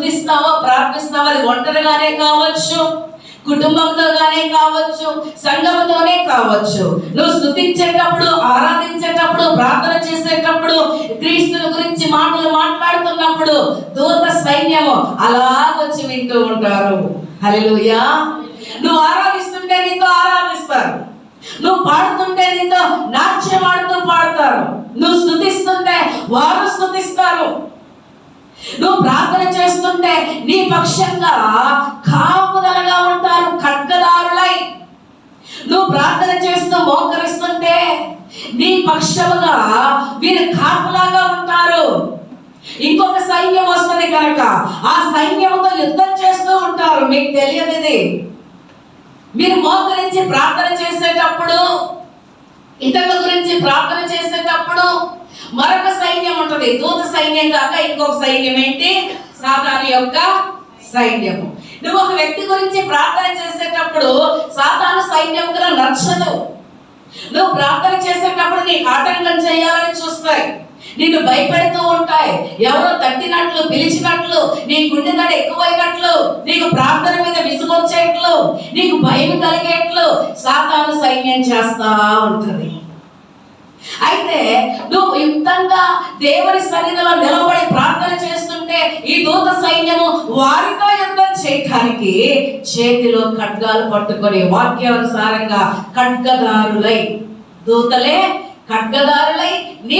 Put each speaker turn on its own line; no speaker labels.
స్థుతిస్తావో ప్రార్థిస్తావో అది ఒంటరిగానే కావచ్చు కుటుంబంతో కావచ్చు సంఘంతోనే కావచ్చు. నువ్వు స్థుతించేటప్పుడు ఆరాధించేటప్పుడు ప్రార్థన చేసేటప్పుడు క్రీస్తుని గురించి మాటలు మాట్లాడుతున్నప్పుడు దూత సైన్యము అలాగొచ్చి వింటూ ఉంటారు. హలోయా నువ్వు ఆరాధిస్తుంటే నీతో ఆరాధిస్తారు. నువ్వు పాడుతుంటే నీతో నాట్యం ఆడుతూ పాడతారు. నువ్వు స్థుతిస్తుంటే వారు స్థుతిస్తారు. నువ్వు ప్రార్థన చేస్తుంటే నీ పక్షంగా కాపుదలగా ఉంటారు ఖడ్గదారులై. నువ్వు ప్రార్థన చేస్తూ మోకరిస్తుంటే నీ పక్షముగా వీరు కాపులాగా ఉంటారు. ఇంకొక సైన్యం వస్తుంది కనుక ఆ సైన్యంతో యుద్ధం చేస్తూ ఉంటారు. మీకు తెలియదు ఇది. మీరు మోకరించి ప్రార్థన చేసేటప్పుడు ఇతరుల గురించి ప్రార్థన చేసేటప్పుడు మరొక సైన్యం దూత సైన్యం కాక ఇంకొక సైన్యం ఏంటి? సాతాను యొక్క సైన్యము. నువ్వు ఒక వ్యక్తి గురించి ప్రార్థన చేసేటప్పుడు సాతాను సైన్యం కూడా నచ్చదు. నువ్వు ప్రార్థన చేసేటప్పుడు నీకు ఆటంకం చేయాలని చూస్తాయి. నిన్ను భయపెడుతూ ఉంటాయి. ఎవరో తట్టినట్లు పిలిచినట్లు నీ గుండె దడ ఎక్కువైనట్లు నీకు ప్రార్థన మీద విసుగొచ్చేట్లు నీకు భయం కలిగేట్లు సాతాను సైన్యం చేస్తా ఉంటుంది. అయితే నువ్వు యుక్తంగా దేవుని సన్నిధిలో నిలబడి ప్రార్థన చేస్తుంటే ఈ దూత సైన్యము వారితో యుద్ధం చేయటానికి చేతిలో ఖడ్గాలు పట్టుకొని వాక్యానుసారంగా ఖడ్గదారులై దూతలే ఖడ్గదారులై నీ